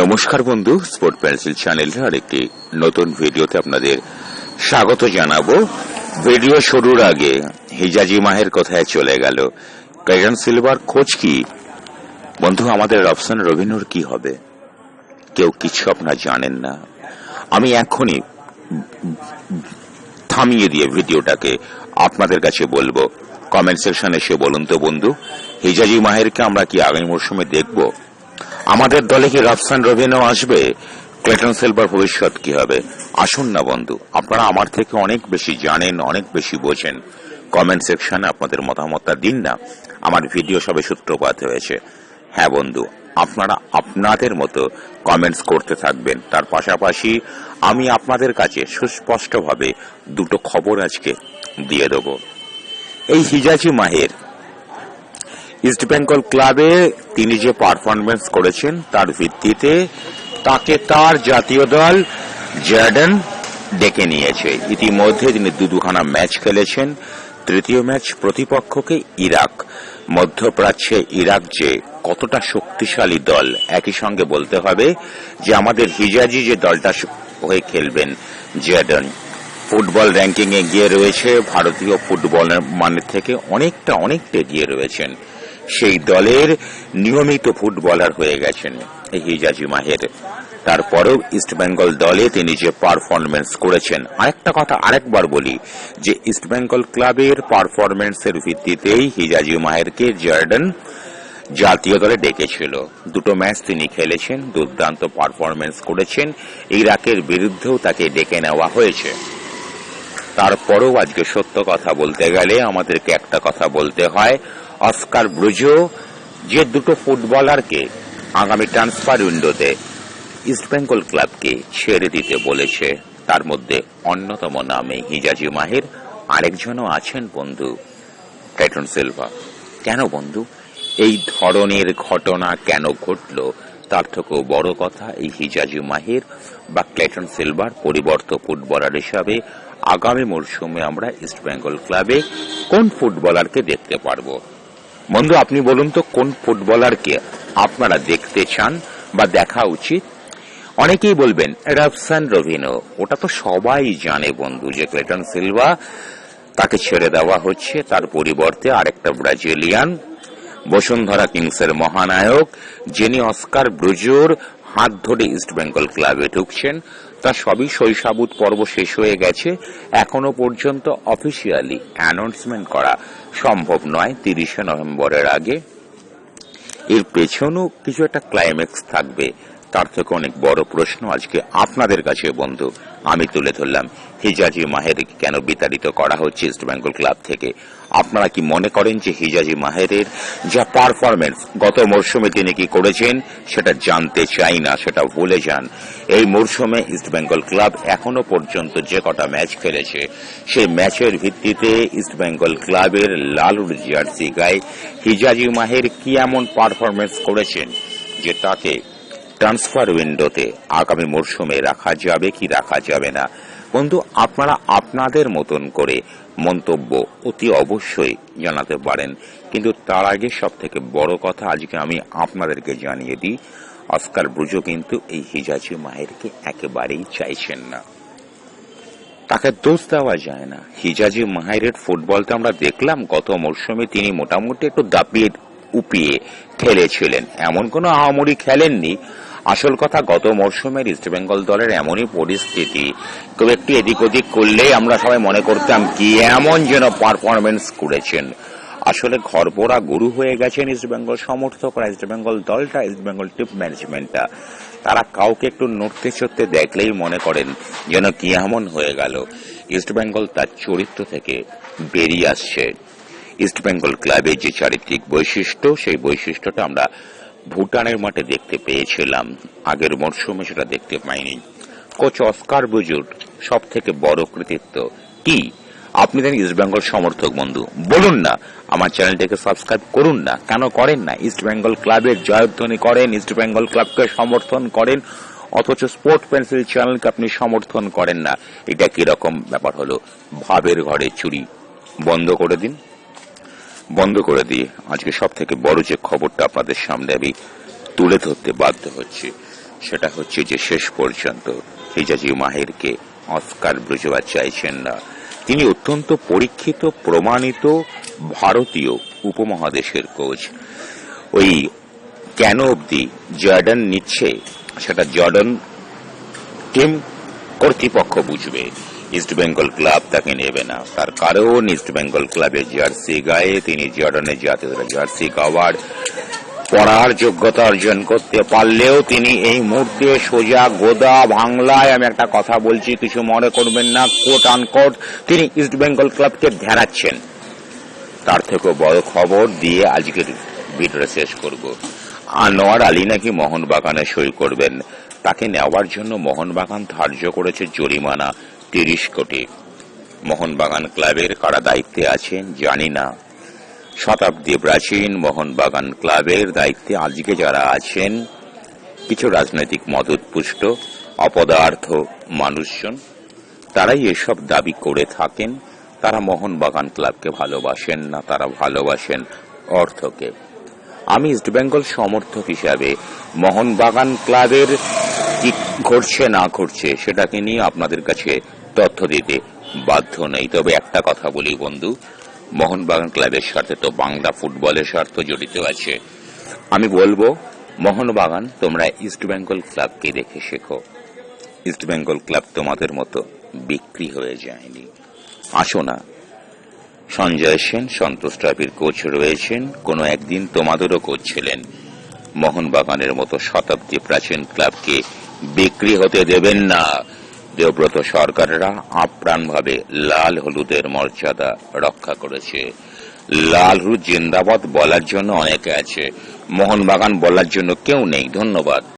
নমস্কার বন্ধু sport pencil চ্যানেলের আরেকটি নতুন ভিডিওতে আপনাদের স্বাগত জানাব। ভিডিও শুরুর আগে হিজাজি মাহের কথায় চলে গেল। ক্রেজন সিলভার খোঁজ কি? বন্ধু, আমাদের রবসান রবিনুর কি হবে? কেউ কিছু আপনার জানেন না। আমি এখনই থামিয়ে দিয়ে ভিডিওটাকে আপনাদের কাছে বলব। কমেন্ট সেকশনে এসে বলুন তো বন্ধু, হিজাজি মাহেরকে আমরা কি আগামী মরশুমে দেখব? আমাদের দলে কি রাফসান রবিনও আসবে? ক্লেটন সিলভার ভবিষ্যৎ কি হবে? আসুন না বন্ধু, আপনারা আমার থেকে অনেক বেশি জানেন, অনেক বেশি বোঝেন। কমেন্ট সেকশনে আপনাদের মতামতটা দিন না। আমার ভিডিও সবে সূত্রপাত হয়েছে। হ্যাঁ বন্ধু, আপনারা আপনাদের মতো কমেন্টস করতে থাকবেন। তার পাশাপাশি আমি আপনাদের কাছে সুস্পষ্টভাবে দুটো খবর আজকে দিয়ে দেব। এই হিজাজি মাহের ইস্ট বেঙ্গল ক্লাবে তিনি যে পারফরমেন্স করেছেন, তার ভিত্তিতে তাকে তার জাতীয় দল জর্ডান ডেকে নিয়েছে। ইতিমধ্যে তিনি দু দুখানা ম্যাচ খেলেছেন। তৃতীয় ম্যাচ প্রতিপক্ষকে ইরাক, মধ্যপ্রাচ্যে ইরাক যে কতটা শক্তিশালী দল, একই সঙ্গে বলতে হবে যে আমাদের হিজাজি যে দলটা হয়ে খেলবেন জর্ডান ফুটবল র্যাঙ্কিং এ গিয়ে রয়েছে। ভারতীয় ফুটবলের মানের থেকে অনেকটা অনেকটা এগিয়ে রয়েছেন। সেই দলের নিয়মিত ফুটবলার হয়ে গেছেন হিজাজি মাহের। তারপরেও ইস্টবেঙ্গল দলে তিনি যে পারফরমেন্স করেছেন, আরেকটা কথা আরেকবার বলি, যে ইস্টবেঙ্গল ক্লাবের পারফরমেন্সের ভিত্তিতেই হিজাজি মাহেরকে জর্ডান জাতীয় দলে ডেকেছিল। দুটো ম্যাচ তিনি খেলেছেন, দুর্দান্ত পারফরমেন্স করেছেন, ইরাকের বিরুদ্ধেও তাকে ডেকে নেওয়া হয়েছে। তারপরেও আজকে সত্য কথা বলতে গেলে আমাদেরকে একটা কথা বলতে হয় অস্কার ব্রুজো, যে দুটো ফুটবলারকে আগামী ট্রান্সফার উইন্ডোতে ইস্টবেঙ্গল ক্লাবকে ছেড়ে দিতে বলেছে। তার মধ্যে অন্যতম নামে হিজাজি মাহের, আরেকজনও আছেন বন্ধু টাইটন সিলভা কেন বন্ধু? এই ধরনের ঘটনা কেন ঘটল? তার থেকেও বড় কথা, এই হিজাজি মাহির বা ক্লেটন সিলভার পরিবর্ত ফুটবলার হিসাবে আগামী মরশুমে আমরা ইস্টবেঙ্গল ক্লাবে কোন ফুটবলারকে দেখতে পারব? বন্ধু, আপনি বলুন তো, কোন ফুটবলারকে আপনারা দেখতে চান বা দেখা উচিত? অনেকেই বলবেন, রাফসান রভিনো, ওটা তো সবাই জানে বন্ধু যে ক্লেটন সিলভা তাকে ছেড়ে দেওয়া হচ্ছে, তার পরিবর্তে আরেকটা ব্রাজিলিয়ান, বসুন্ধরা কিংসের মহানায়ক, যিনি অস্কার ব্রুজোর হাত ধরে ইস্টবেঙ্গল ক্লাবে ঢুকছেন। তা সবই শৈশাবুত পর্ব শেষ হয়ে গেছে। এখনও পর্যন্ত অফিসিয়ালি অ্যানাউন্সমেন্ট করা সম্ভব নয় তিরিশে নভেম্বরের আগে। এর পেছনেও কিছু একটা ক্লাইম্যাক্স থাকবে। তার থেকে অনেক বড় প্রশ্ন আজকে আপনাদের কাছে, বন্ধু। আমি তুলে ধরলাম, হিজাজি মাহের কেন বিতাড়িত করা হচ্ছে ইস্ট বেঙ্গল ক্লাব থেকে? আপনারা কি মনে করেন যে হিজাজি মাহেরের যা পারফরমেন্স গত মরশুমে তিনি কি করেছেন, সেটা জানতে চাই না, সেটা ভুলে যান। এই মরশুমে ইস্ট বেঙ্গল ক্লাব এখনও পর্যন্ত যে কটা ম্যাচ খেলেছে, সেই ম্যাচের ভিত্তিতে ইস্ট বেঙ্গল ক্লাবের লালুর জার্সি গায়ে হিজাজি মাহের কি এমন পারফরমেন্স করেছেন, যে তাকে ট্রান্সফার উইন্ডোতে আগামী মরশুমে রাখা যাবে কি রাখা যাবে না? বন্ধু, আপনারা আপনাদের মতন করে মন্তব্য অতি অবশ্যই জানাতে পারেন। কিন্তু তার আগে সব থেকে বড় কথা আজকে আমি আপনাদেরকে জানিয়ে দিই, অস্কার ব্রুজো কিন্তু এই হিজাজি মাহেরকে একেবারেই চাইছেন না। তাকে দোষ দেওয়া যায় না। হিজাজি মাহেরের ফুটবলটা আমরা দেখলাম, গত মরশুমে তিনি মোটামুটি একটু দাপিয়ে উপিয়ে খেলেছিলেন। এমন কোনো আহামরি খেলেননি। আসল কথা, গত মরশুমের ইস্টবেঙ্গল দলের এমনই পরিস্থিতি। কেউ একটু এদিক ওদিক করলেই আমরা সবাই মনে করতাম কি এমন যেন পারফরমেন্স করেছেন। আসলে ঘরপোড়া গুরু হয়ে গেছেন ইস্টবেঙ্গল সমর্থকরা ইস্টবেঙ্গল দলটা ইস্টবেঙ্গল টিপ ম্যানেজমেন্টটা তারা কাউকে একটু নড়তে চড়তে দেখলেই মনে করেন যেন কি এমন হয়ে গেল। ইস্টবেঙ্গল তার চরিত্র থেকে বেরিয়ে আসছে। ইস্টবেঙ্গল ক্লাবের যে চারিত্রিক বৈশিষ্ট্য, সেই বৈশিষ্ট্যটা আমরা ভুটানের মাঠে দেখতে পেয়েছিলাম। আগের মরশুমে সেটা দেখতে পাইনি। কোচ অস্কার বুজুর সব থেকে বড় কৃতিত্ব কি? আপনি জানেন ইস্টবেঙ্গল সমর্থক বন্ধু। বলুন না, আমার চ্যানেলটাকে সাবস্ক্রাইব করুন না। কেন করেন না? ইস্টবেঙ্গল ক্লাবের জয়ধ্বনি করেন ইস্টবেঙ্গল ক্লাবকে সমর্থন করেন, অথচ স্পোর্ট পেন্সিল চ্যানেলকে আপনি সমর্থন করেন না। এটা কীরকম ব্যাপার হলো? ভাবের ঘরে চুরি। বন্ধ করে দিন। বন্ধ করে দিয়ে আজকে সব থেকে বড় যে খবরটা আপনাদের সামনে আমি তুলে ধরতে বাধ্য হচ্ছে, সেটা হচ্ছে যে শেষ পর্যন্ত হিজাজি মাহেরকে অস্কার ব্রুজবা চাইছেন না। তিনি অত্যন্ত পরীক্ষিত, প্রমাণিত ভারতীয় উপমহাদেশের কোচ। ওই কেন অবধি জর্ডান নিচ্ছে, সেটা জর্ডান টিম কর্তৃপক্ষ বুঝবে। ইস্ট বেঙ্গল ক্লাব তাকে নেবে না। তার কারণ ইস্ট বেঙ্গল ক্লাবের জার্সি গায়ে তিনি জর্ডানের জাতীয় দলের জার্সি গাওয়ার পড়ার যোগ্যতা অর্জন করতে পারলেও তিনি এই মুহূর্তে সোজা গোদা বাংলায় আমি একটা কথা বলছি, কিছু মনে করবেন না কোট আনকোট তিনি ইস্ট বেঙ্গল ক্লাবকে ধ্যারাচ্ছেন তার থেকেও বড় খবর দিয়ে আজকের ভিডিওটা শেষ করব। আনোয়ার আলী নাকি মোহনবাগানে সই করবেন? তাকে নেওয়ার জন্য মোহনবাগান ধার্য করেছে জরিমানা। তিরিশ কোটি। মোহনবাগান ক্লাবের কারা দায়িত্বে আছেন জানি না। শতাব্দী প্রাচীন মোহনবাগান ক্লাবের দায়িত্বে আজকে যারা আছেন, কিছু রাজনৈতিক মদতপুষ্ট, অপদার্থ মানুষজন, তারাই এসব দাবি করে থাকেন, তারা মোহনবাগান ক্লাবকে ভালোবাসেন না, তারা ভালোবাসেন অর্থকে। আমি ইস্টবেঙ্গল সমর্থক হিসাবে মোহনবাগান ক্লাবের কি ঘটছে না ঘটছে সেটাকে নিয়ে আপনাদের কাছে তথ্য দিতে বাধ্য নেই। তবে একটা কথা বলি বন্ধু, মোহনবাগান ক্লাবের সাথে তো বাংলা ফুটবলের স্বার্থ জড়িত আছে। আমি বলব, মোহনবাগান, তোমরা ইস্টবেঙ্গল ক্লাবকে দেখে শেখো। ইস্টবেঙ্গল ক্লাব তোমাদের মতো বিক্রি হয়ে যায়নি। আসো না। সঞ্জয় সেন, সন্তোষ ট্রফির কোচ রয়েছেন, কোনো একদিন তোমাদেরও কোচ ছিলেন। মোহনবাগানের মতো শতাব্দী প্রাচীন ক্লাবকে বিক্রি হতে দেবেন না। দেবব্রত সরকাররা আপ্রাণভাবে লাল হলুদের মর্যাদা রক্ষা করেছে। লাল হলুদ জিন্দাবাদ বলার জন্য অনেকে আছে। মোহনবাগান বলার জন্য কেউ নেই। ধন্যবাদ।